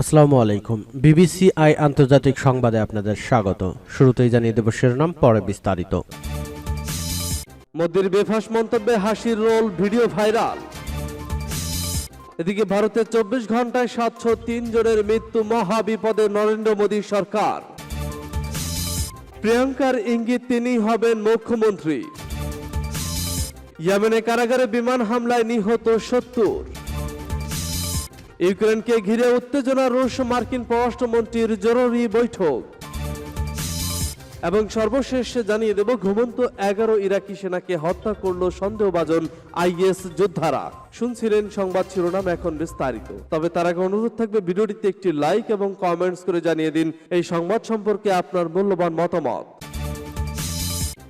আসসালামু আলাইকুম। BBC I আন্তর্জাতিক সংবাদে আপনাদের স্বাগত। শুরুতেই জানিয়ে দেব শিরোনাম, পরে বিস্তারিত। মোদির বেফাস মন্তব্যে হাসির রোল ভিডিও ভাইরাল। এদিকে ভারতের চব্বিশ ঘন্টায় সাতশো তিন জনের মৃত্যু মহা বিপদে নরেন্দ্র মোদী সরকার। প্রিয়াঙ্কার ইঙ্গিত তিনি হবেন মুখ্যমন্ত্রী। ইয়েমেনে কারাগারে বিমান হামলায় নিহত সত্তর। ইউক্রেনকে ঘিরে উত্তেজনা রুশ মার্কিন পররাষ্ট্রমন্ত্রীর জরুরি বৈঠক। এবং সর্বশেষ জানিয়ে দেব, ঘুমন্ত এগারো ইরাকি সেনাকে হত্যা করল সন্দেহভাজন আইএস যোদ্ধারা। শুনছিলেন সংবাদ শিরোনাম এখন বিস্তারিত। তবে তার আগে অনুরোধ থাকবে, ভিডিওটিতে একটি লাইক এবং কমেন্টস করে জানিয়ে দিন। এই সংবাদ সম্পর্কে আপনার মূল্যবান মতামত।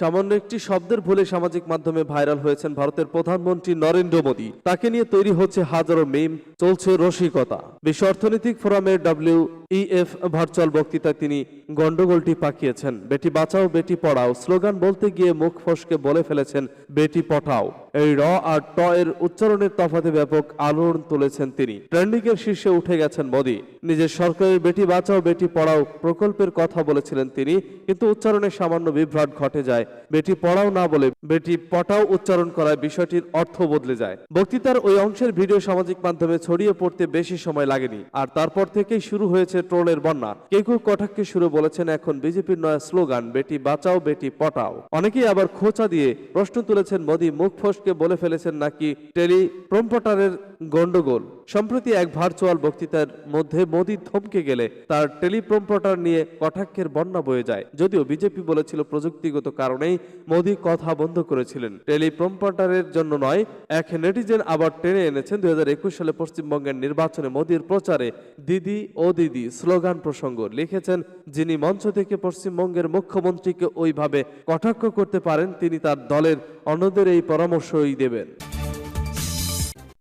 সামান্য একটি শব্দের ভুলে সামাজিক মাধ্যমে ভাইরাল হয়েছেন ভারতের প্রধানমন্ত্রী নরেন্দ্র মোদী। তাকে নিয়ে তৈরি হচ্ছে হাজারো মিম, চলছে রসিকতা। বিশ্ব অর্থনৈতিক ফোরামের ডাব্লিউ ইএফ ভার্চুয়াল বক্তৃতায় তিনি গন্ডগোলটি পাকিয়েছেন। বেটি বাঁচাও, বেটি পড়াও, স্লোগান বলতে গিয়ে মুখ ফসকে বলে ফেলেছেন বেটি পঠাও। এই র আর ট এর উচ্চারণের তফাতে ব্যাপক আলোড়ন তুলেছেন তিনি। ট্রেন্ডিং এর শীর্ষে উঠে গেছেন মোদী। নিজের সরকারের বেটি বাঁচাও, বেটি পড়াও প্রকল্পের কথা বলেছিলেন তিনি, কিন্তু উচ্চারণে সামান্য বিভ্রাট ঘটে যায় বেটি পড়াও না বলে বেটি পটাও উচ্চারণ করায় বিষয়টির অর্থ বদলে যায়। বক্তৃতার ওই অংশের ভিডিও সামাজিক মাধ্যমে ছড়িয়ে পড়তে বেশি সময় লাগেনি। আর তারপর থেকেই শুরু হয়েছে ট্রোলের বন্যা। কেউ কেউ কটাক্ষে শুরু বলেছেন, এখন বিজেপির নয়া স্লোগান, বেটি বাঁচাও, বেটি পটাও। অনেকেই আবার খোঁচা দিয়ে প্রশ্ন তুলেছেন, মোদী মুখ ফসকে বলে ফেলেছেন নাকি টেলি প্রম্পটারের গন্ডগোল। সম্প্রতি এক ভার্চুয়াল বক্তৃতার মধ্যে মোদী থমকে গেলে তার টেলিপ্রম্পটার নিয়ে কটাক্ষের বন্যা বয়ে যায়। যদিও বিজেপি বলেছিল প্রযুক্তিগত কারণেই মোদী কথা বন্ধ করেছিলেন। টেলিপ্রম্পটারের জন্য নয়, এক নেটিজেন আবার টেনে এনেছেন দু হাজার একুশ সালে পশ্চিমবঙ্গের নির্বাচনে মোদীর প্রচারে দিদি ও দিদি স্লোগান প্রসঙ্গ। লিখেছেন, যিনি মঞ্চ থেকে পশ্চিমবঙ্গের মুখ্যমন্ত্রীকে ওইভাবে কটাক্ষ করতে পারেন, তিনি তার দলের অন্যদের এই পরামর্শই দেবেন।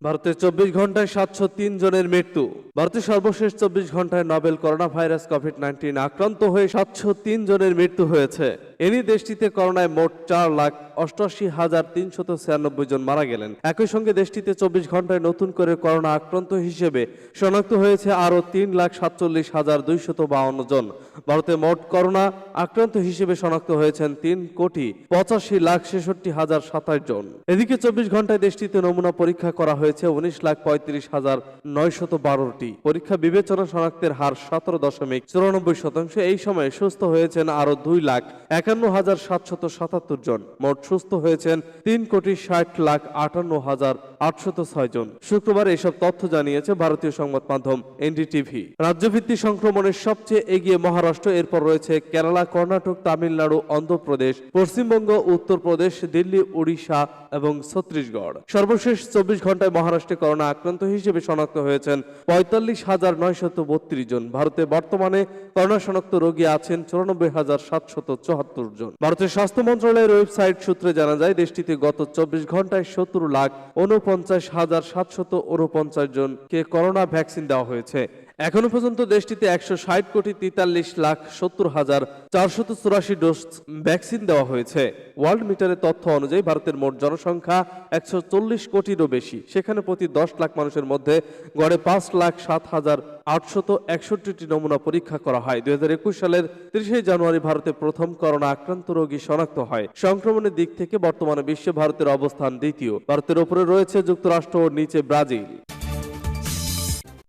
ভারতের চব্বিশ ঘন্টায় সাতশো তিন জনের মৃত্যু। ভারতের সর্বশেষ চব্বিশ ঘন্টায় novel corona virus covid nineteen আক্রান্ত হয়ে সাতশো তিন জনের মৃত্যু হয়েছে। এনি দেশটিতে করোনায় মোট চার লাখ অষ্টআশি হাজার তিনশত ছিয়ানব্বই জন মারা গেলেন। একই সঙ্গে দেশটিতে চব্বিশ ঘন্টায় নতুন করে করোনা আক্রান্ত হিসেবে শনাক্ত হয়েছে আরও তিন লাখ সাতচল্লিশ হাজার দুইশত বাউন্ন জন। ভারতে মোট করোনা আক্রান্ত হিসেবে শনাক্ত হয়েছেন তিন কোটি পঁচাশি লাখ ছেষট্টি হাজার সাতাশ জন। এদিকে চব্বিশ ঘন্টায় দেশটিতে নমুনা পরীক্ষা করা হয়েছে উনিশ লাখ পঁয়ত্রিশ হাজার নয়শত বারোটি। পরীক্ষা বিবেচনা শনাক্তের হার সতেরো দশমিক চুরানব্বই শতাংশ। এই সময়ে সুস্থ হয়েছেন আরও দুই লাখ একান্ন হাজার সাতশত সাতাত্তর জন। মোট সুস্থ হয়েছেন তিন কোটি ষাট লাখ আটান্ন হাজার আটশত ছয় জন। শুক্রবার এসব তথ্য জানিয়েছে ভারতীয় সংবাদ মাধ্যম এনডিটিভি। রাজ্যভিত্তিক সংক্রমণের সবচেয়ে এগিয়ে মহারাষ্ট্র, এরপর রয়েছে কেরালা, কর্ণাটক, তামিলনাড়ু, অন্ধ্রপ্রদেশ, পশ্চিমবঙ্গ, উত্তরপ্রদেশ, দিল্লি উড়িষ্যা এবং ছত্তিশগড়। সর্বশেষ চব্বিশ ঘন্টায় মহারাষ্ট্রে করোনা আক্রান্ত হিসেবে শনাক্ত হয়েছেন পঁয়তাল্লিশ হাজার নয়শত বত্রিশ জন। ভারতে বর্তমানে করোনা শনাক্ত রোগী আছেন চুরানব্বই হাজার সাতশত চুয়াত্তর জন। ভারতের স্বাস্থ্য মন্ত্রণালয়ের ওয়েবসাইট সূত্রে জানা যায়, দেশটিতে গত চব্বিশ ঘন্টায় সত্তর লাখ উনপঞ্চাশ হাজার সাতশত উনপঞ্চাশ জনকে করোনা ভ্যাকসিন দেওয়া হয়েছে। এখনও পর্যন্ত দেশটিতে একশো ষাট কোটি তেতাল্লিশ লাখ সত্তর হাজার চারশত চুরাশি ডোজ ভ্যাকসিন দেওয়া হয়েছে। ওয়ার্ল্ড মিটারের তথ্য অনুযায়ী ভারতের মোট জনসংখ্যা একশো চল্লিশ কোটিরও বেশি। সেখানে প্রতি দশ লাখ মানুষের মধ্যে গড়ে পাঁচ লাখ সাত হাজার আটশত একষট্টিটি নমুনা পরীক্ষা করা হয়। দুই হাজার একুশ সালের তিরিশে জানুয়ারি ভারতে প্রথম করোনা আক্রান্ত রোগী শনাক্ত হয়। সংক্রমণের দিক থেকে বর্তমানে বিশ্বে ভারতের অবস্থান দ্বিতীয়। ভারতের ওপরে রয়েছে যুক্তরাষ্ট্র ও নিচে ব্রাজিল।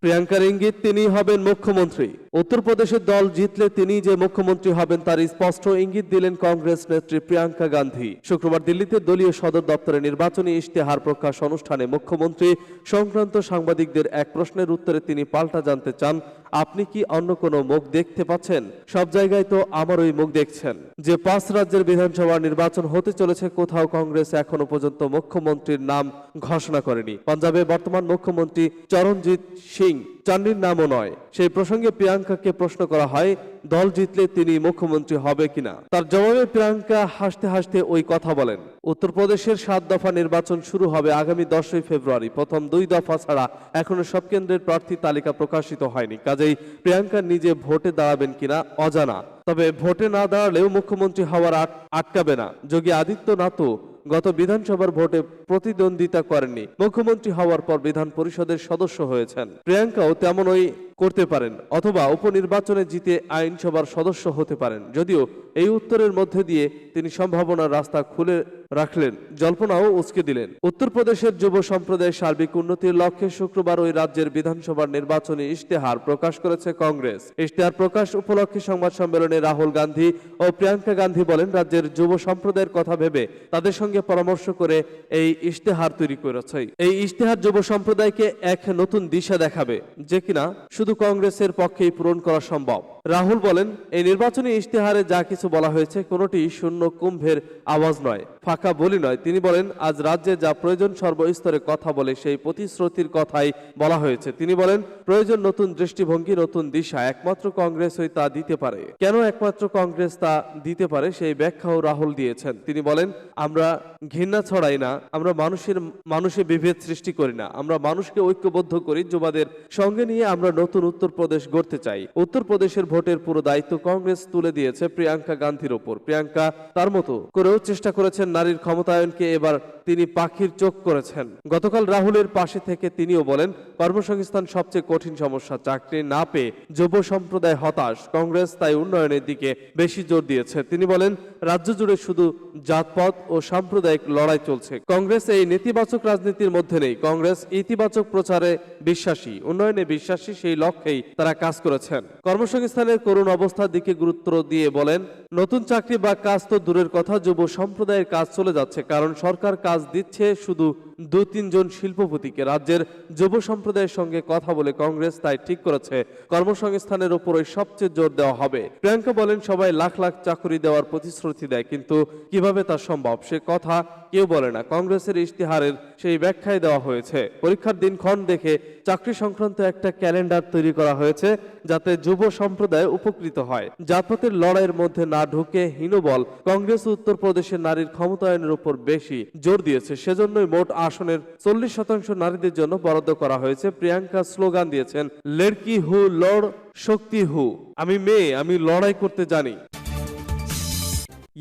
প্রিয়াঙ্কার ইঙ্গিত তিনি হবেন মুখ্যমন্ত্রী। উত্তরপ্রদেশের দল জিতলে তিনি যে মুখ্যমন্ত্রী হবেন তার স্পষ্ট ইঙ্গিত দিলেন কংগ্রেস নেত্রী প্রিয়াঙ্কা গান্ধী। শুক্রবার দিল্লিতে দলীয় সদর দপ্তরে নির্বাচনী ইশতেহার প্রকাশ অনুষ্ঠানে মুখ্যমন্ত্রী সংক্রান্ত সাংবাদিকদের এক প্রশ্নের উত্তরে তিনি পাল্টা জানতে চান আপনি কি অন্য কোনো মুখ দেখতে পাচ্ছেন? সব জায়গায় তো আমার ওই মুখ দেখছেন। যে পাঁচ রাজ্যের বিধানসভা নির্বাচন হতে চলেছে, কোথাও কংগ্রেস এখনও পর্যন্ত মুখ্যমন্ত্রীর নাম ঘোষণা করেনি। পাঞ্জাবে বর্তমান মুখ্যমন্ত্রী চরণজিৎ সিং চান্ডির নামও নয়। সেই প্রসঙ্গে প্রিয়াঙ্কাকে প্রশ্ন করা হয়, দল জিতলে তিনি মুখ্যমন্ত্রী হবে কিনা? তার জবাবে প্রিয়াঙ্কা হাসতে হাসতে ওই কথা বলেন। উত্তরপ্রদেশের সাত দফা নির্বাচন শুরু হবে আগামী দশই ফেব্রুয়ারি। প্রথম দুই দফা ছাড়া এখনও সব কেন্দ্রের প্রার্থী তালিকা প্রকাশিত হয়নি। কাজেই প্রিয়াঙ্কা নিজে ভোটে দাঁড়াবেন কিনা অজানা। তবে ভোটে না দাঁড়ালেও মুখ্যমন্ত্রী হওয়ার আট- আটকাবে না। যোগী আদিত্যনাথও গত বিধানসভার ভোটে প্রতিদ্বন্দ্বিতা করেননি। মুখ্যমন্ত্রী হওয়ার পর বিধান পরিষদের সদস্য হয়েছেন। প্রিয়াঙ্কাও তেমনই করতে পারেন, অথবা উপনির্বাচনে জিতে আইনসভার সদস্য হতে পারেন। যদিও এই উত্তরের মধ্যে দিয়ে তিনি সম্ভাবনার রাস্তা খুলে রাখলেন। জল্পনাও উসকে দিলেন। উত্তরপ্রদেশের যুব সম্প্রদায়ের সার্বিক উন্নতির লক্ষ্যে শুক্রবার ওই রাজ্যের বিধানসভার নির্বাচনী ইশতেহার প্রকাশ করেছে কংগ্রেস। ইশতেহার প্রকাশ উপলক্ষে সংবাদ সম্মেলনে রাহুল গান্ধী ও প্রিয়াঙ্কা গান্ধী বলেন, রাজ্যের যুব সম্প্রদায়ের কথা ভেবে তাদের সঙ্গে পরামর্শ করে এই ইশতেহার তৈরি করেছে। এই ইশতেহার যুব সম্প্রদায়কে এক নতুন দিশা দেখাবে, যে কিনা শুধু কংগ্রেসের পক্ষেই পূরণ করা সম্ভব। রাহুল বলেন, এই নির্বাচনী ইশতেহারে যা কিছু বলা হয়েছে কোনোটি শূন্য কুম্ভের আওয়াজ নয়। ফাঁকা বলি নয়। তিনি বলেন, আজ রাজ্যে যা প্রয়োজন সর্বস্তরে কথা বলে, সেই প্রতিশ্রুতির কথাই বলা হয়েছে। তিনি বলেন, প্রয়োজন নতুন দৃষ্টিভঙ্গি, নতুন দিশা, একমাত্র কংগ্রেসই তা দিতে পারে। কেন একমাত্র কংগ্রেস তা দিতে পারে, সেই ব্যাখ্যাও রাহুল দিয়েছেন। তিনি বলেন, আমরা ঘৃণা ছড়াই না, আমরা মানুষের, মানুষে বিভেদ সৃষ্টি করি না। আমরা মানুষকে ঐক্যবদ্ধ করি, যুবাদের সঙ্গে নিয়ে আমরা নতুন উত্তরপ্রদেশ গড়তে চাই। উত্তরপ্রদেশের ভোটের পুরো দায়িত্ব কংগ্রেস তুলে দিয়েছে প্রিয়াঙ্কা গান্ধীর ওপর। প্রিয়াঙ্কা তার মতো করেও চেষ্টা করেছেন নারীর ক্ষমতায়নকে এবার তিনি পাখির চোখ করেছেন। গতকাল রাহুলের পাশে থেকে তিনিও বলেন, কর্মসংস্থান সবচেয়ে কঠিন সমস্যা, চাকরি না পেয়ে যুব সম্প্রদায় হতাশ, কংগ্রেস তাই উন্নয়নের দিকে বেশি জোর দিয়েছে। তিনি বলেন, রাজ্য জুড়ে শুধু জাতপথ ও সাম্প্রদায়িক লড়াই চলছে। কংগ্রেস এই নেতিবাচক রাজনীতির মধ্যে নেই। কংগ্রেস ইতিবাচক প্রচারে বিশ্বাসী। উন্নয়নে বিশ্বাসী সেই লক্ষ্যেই তারা কাজ করেছেন। কর্মসংস্থানের করুণ অবস্থার দিকে গুরুত্ব দিয়ে বলেন, নতুন চাকরি বা কাজ তো দূরের কথা, যুব সম্প্রদায়ের কাজ চলে যাচ্ছে, কারণ সরকার কাজ দিচ্ছে শুধু দু তিনজন শিল্পপতিকে রাজ্যের যুব সম্প্রদায়ের সঙ্গে কথা বলে কংগ্রেস তাই ঠিক করেছে। কর্মসংস্থানের উপরই সবচেয়ে জোর দেওয়া হবে। প্রিয়াঙ্কা বলেন, সবাই লাখ লাখ চাকরি দেওয়ার প্রতিশ্রুতি দেয়, কিন্তু কীভাবে তা সম্ভব সে কথা কেউ বলে না। কংগ্রেসের ইশতেহারের সেই ব্যাখ্যায় দেওয়া হয়েছে। পরীক্ষার দিনক্ষণ দেখে চাকরি সংক্রান্ত একটা ক্যালেন্ডার তৈরি করা হয়েছে, যাতে যুব সম্প্রদায় উপকৃত হয়। জাতপাতের লড়াইয়ের মধ্যে না ঢুকে হীনবল কংগ্রেস উত্তরপ্রদেশের নারীর ক্ষমতায়নের উপর বেশি জোর দিয়েছে, সেজন্যই মোট আসনের চল্লিশ শতাংশ নারীদের জন্য বরাদ্দ করা হয়েছে। প্রিয়াঙ্কা স্লোগান দিয়েছেন লেড়কি হু, লড়, শক্তি হু। আমি মেয়ে, আমি লড়াই করতে জানি।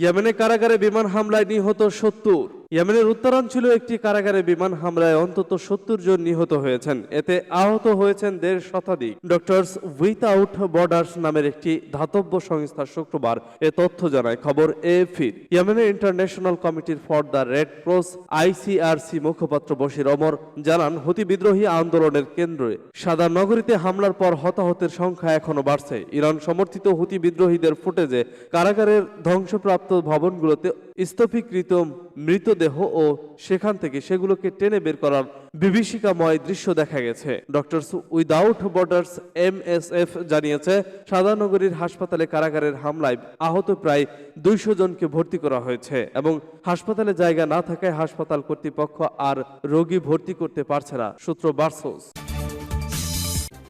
ইয়েমেনে কারাগারে বিমান হামলায় নিহত সত্তর। ইয়েমেনের উত্তরাঞ্চলীয় একটি কারাগারে বিমান হামলায় অন্তত সত্তর জন নিহত হয়েছেন। এতে আহত হয়েছেন দেড় শতাধিক। ডক্টরস উইথআউট বর্ডার্স নামের একটি ধাতব্য সংস্থা শুক্রবার এ তথ্য জানায় খবর এএফির ইয়েমেনের ইন্টারন্যাশনাল কমিটির for the red cross ICRC মুখপাত্র বশির অমর জানান, হুতি বিদ্রোহী আন্দোলনের কেন্দ্রে সাদা নগরীতে হামলার পর হতাহতের সংখ্যা এখনও বাড়ছে। ইরান সমর্থিত হুতি বিদ্রোহীদের ফুটেজে কারাগারের ধ্বংসপ্রাপ্ত ভবনগুলোতে স্তূপীকৃত মৃতদেহ ও সেখান থেকে সেগুলোকে টেনে বের করার বিভীষিকাময় দৃশ্য দেখা গেছে। ডক্টরস উইদাউট বর্ডার্স এমএসএফ জানিয়েছে, সাদানগরীর হাসপাতালে কারাগারের হামলায় আহত প্রায় দুইশো জনকে ভর্তি করা হয়েছে এবং হাসপাতালে জায়গা না থাকায় হাসপাতাল কর্তৃপক্ষ আর রোগী ভর্তি করতে পারছে না, সূত্র বার্সোস।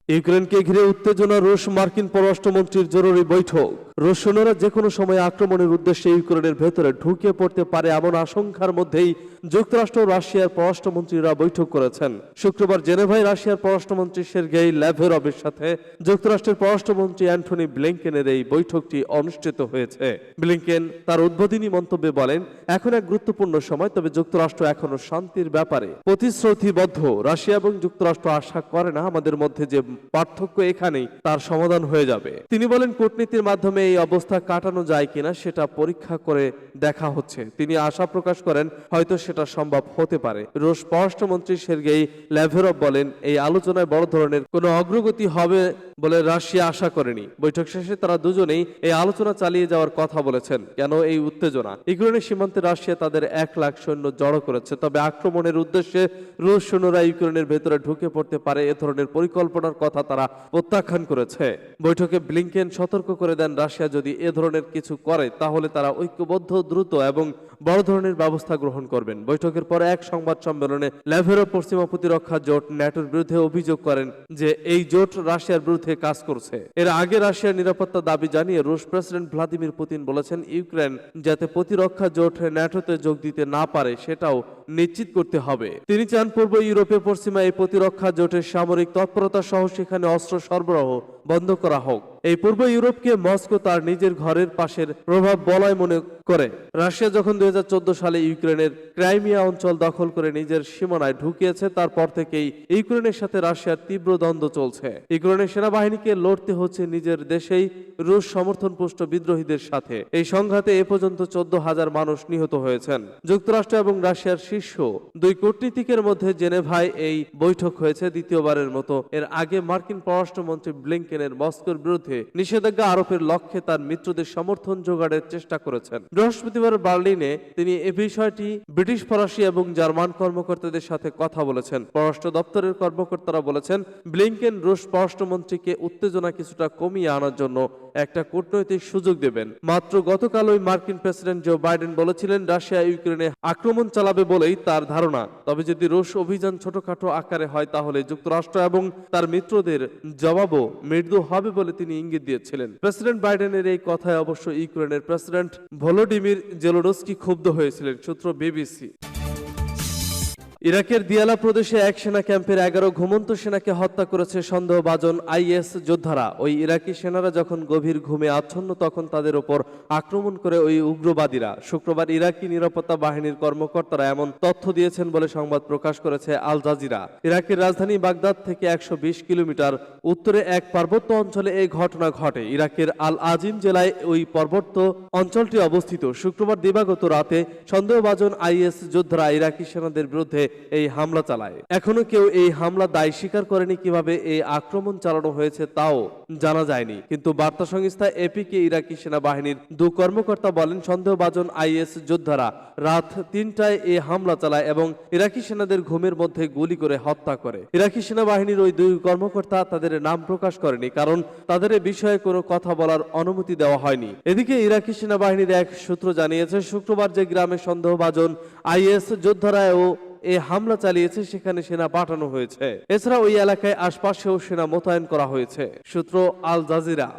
ইউক্রেনকে ঘিরে উত্তেজনা রুশ মার্কিন পররাষ্ট্রমন্ত্রীর জরুরি বৈঠক। রুশ সৈন্যরা যে কোনো সময় আক্রমণের উদ্দেশ্যে ইউক্রেনের ভেতরে ঢুকে পড়তে পারে এমন আশঙ্কার মধ্যেই যুক্তরাষ্ট্র রাশিয়ার পররাষ্ট্রমন্ত্রীরা বৈঠক করেছেন। শুক্রবার জেনেভায় রাশিয়ার পররাষ্ট্রমন্ত্রী সের্গেই ল্যাভেরভের সাথে যুক্তরাষ্ট্রের পররাষ্ট্রমন্ত্রী অ্যান্টনি ব্লিংকেনের এই বৈঠকটি অনুষ্ঠিত হয়েছে। ব্লিংকেন তার উদ্বোধনী মন্তব্যে বলেন, এখন এক গুরুত্বপূর্ণ সময়, তবে যুক্তরাষ্ট্র এখনও শান্তির ব্যাপারে প্রতিশ্রুতিবদ্ধ। রাশিয়া এবং যুক্তরাষ্ট্র আশা করে না আমাদের মধ্যে যে পার্থক্য এখানেই, তার সমাধান হয়ে যাবে। তিনি বলেন, কূটনীতির মাধ্যমে এই অবস্থা কাটানো যায় কিনা সেটা পরীক্ষা করে দেখা হচ্ছে। তিনি আশা প্রকাশ করেন, হয়তো সেটা সম্ভব হতে পারে। রুশ পররাষ্ট্রমন্ত্রী সের্গেই ল্যাভেরভ বলেন, এই আলোচনায় বড় ধরনের কোনো অগ্রগতি হবে বলে রাশিয়া আশা করেনি। বৈঠক শেষে তারা দুজনেই এই আলোচনা চালিয়ে যাওয়ার কথা বলেছেন, কেন এই উত্তেজনা? ইউক্রেনের সীমান্তে রাশিয়া তাদের এক লাখ সৈন্য জড়ো করেছে, তবে আক্রমণের উদ্দেশ্যে রুশ সৈন্যরা ইউক্রেনের ভেতরে ঢুকে পড়তে পারে এ ধরনের পরিকল্পনার কথা তারা প্রত্যাখ্যান করেছে। বৈঠকে ব্লিংকেন সতর্ক করে দেন রাশিয়া যদি এ ধরনের কিছু করে, তাহলে তারা ঐক্যবদ্ধ, দ্রুত এবং বড় ধরনের ব্যবস্থা গ্রহণ করবেন। বৈঠকের পরে এক সংবাদ সম্মেলনে ল্যাভেরো পশ্চিমা প্রতিরক্ষা জোট ন্যাটোর বিরুদ্ধে অভিযোগ করেন যে এই জোট রাশিয়ার বিরুদ্ধে কাজ করছে। এর আগে রাশিয়ার নিরাপত্তা দাবি জানিয়ে রুশ প্রেসিডেন্ট ভ্লাদিমির পুতিন বলেছেন, ইউক্রেন যাতে প্রতিরক্ষা জোট ন্যাটোতে যোগ দিতে না পারে, সেটাও নিশ্চিত করতে হবে। তিনি চান পূর্ব ইউরোপে পশ্চিমা এই প্রতিরক্ষা জোটের সামরিক তৎপরতা সহ সেখানে অস্ত্র সরবরাহ বন্ধ করা হোক। এই পূর্ব ইউরোপকে মস্কো তার নিজের ঘরের পাশের প্রভাব বলয় মনে করে। রাশিয়া যখন দুই সালে ইউক্রেনের ক্রাইমিয়া অঞ্চল দখল করে নিজের সীমানায় ঢুকিয়েছে, তারপর থেকেই ইউক্রেনের সাথে রাশিয়ার তীব্র দ্বন্দ্ব চলছে। ইউক্রেনের সেনাবাহিনীকে লড়তে হচ্ছে নিজের দেশেই রুশ সমর্থন পুষ্ট বিদ্রোহীদের সাথে। এই সংঘাতে এ পর্যন্ত চোদ্দ হাজার মানুষ নিহত হয়েছেন। যুক্তরাষ্ট্র এবং রাশিয়ার শীর্ষ দুই কূটনীতিকের মধ্যে জেনেভায় এই বৈঠক হয়েছে দ্বিতীয়বারের মতো। এর আগে মার্কিন পররাষ্ট্রমন্ত্রী ব্লিংকেনের মস্কোর বিরুদ্ধে নিষেধাজ্ঞা আরোপের লক্ষ্যে তার মিত্রদের সমর্থন জোগাড়ের চেষ্টা করেছেন। বৃহস্পতিবার বার্লিনে তিনি এ বিষয়টি ব্রিটিশ, ফরাসি এবং জার্মান কর্মকর্তাদের সাথে কথা বলেছেন। পররাষ্ট্র দপ্তরের কর্মকর্তারা বলেছেন, ব্লিংকেন রুশ পররাষ্ট্রমন্ত্রীকে উত্তেজনা কিছুটা কমিয়ে আনার জন্য একটা কূটনৈতিক সুযোগ দেবেন। মাত্র গতকাল ওই মার্কিন প্রেসিডেন্ট জো বাইডেন বলেছিলেন, রাশিয়া ইউক্রেনে আক্রমণ চালাবে বলেই তার ধারণা। তবে যদি রুশ অভিযান ছোটখাটো আকারে হয়, তাহলে যুক্তরাষ্ট্র এবং তার মিত্রদের জবাবও মৃদু হবে বলে তিনি ইঙ্গিত দিয়েছিলেন। প্রেসিডেন্ট বাইডেনের এই কথায় অবশ্য ইউক্রেনের প্রেসিডেন্ট ভলোডিমির জেলোডস্কি ক্ষুব্ধ হয়েছিলেন, সূত্র বিবিসি। ইরাকের দিয়ালা প্রদেশে এক সেনা ক্যাম্পের এগারো ঘুমন্ত সেনাকে হত্যা করেছে সন্দেহভাজন আইএস যোদ্ধারা। ওই ইরাকি সেনারা যখন গভীর ঘুমে আচ্ছন্ন, তখন তাদের ওপর আক্রমণ করে ওই উগ্রবাদীরা। শুক্রবার ইরাকি নিরাপত্তা বাহিনীর কর্মকর্তারা এমন তথ্য দিয়েছেন বলে সংবাদ প্রকাশ করেছে আল জাজিরা। ইরাকের রাজধানী বাগদাদ থেকে একশো বিশ কিলোমিটার উত্তরে এক পার্বত্য অঞ্চলে এই ঘটনা ঘটে। ইরাকের আল আজিম জেলায় ওই পার্বত্য অঞ্চলটি অবস্থিত। শুক্রবার দিবাগত রাতে সন্দেহভাজন আইএস যোদ্ধারা ইরাকি সেনাদের বিরুদ্ধে এই হামলা চালায়। এখনও কেউ এই হামলা দায় স্বীকার করেনি কীভাবে এই আক্রমণ চালানো হয়েছে তাও জানা যায়নি। কিন্তু বার্তা সংস্থা এপিকে ইরাকি সেনাবাহিনীর দু কর্মকর্তা বলেন, সন্দেহভাজন আইএস যোদ্ধারা রাত তিনটায় এই হামলা চালায় এবং ইরাকি সেনাদের ঘুমের মধ্যে গুলি করে হত্যা করে। ইরাকি সেনাবাহিনীর ওই দুই কর্মকর্তা তাদের নাম প্রকাশ করেনি কারণ তাদের বিষয়ে কোনো কথা বলার অনুমতি দেওয়া হয়নি। এদিকে ইরাকি সেনাবাহিনীর এক সূত্র জানিয়েছে, শুক্রবার যে গ্রামে সন্দেহভাজন আইএস যোদ্ধারা ও এ হামলা চালিয়েছে, সেখানে সেনা পাঠানো হয়েছে। এছাড়া ওই এলাকায় আশপাশেও সেনা মোতায়েন করা হয়েছে। সূত্র আল জাজিরা।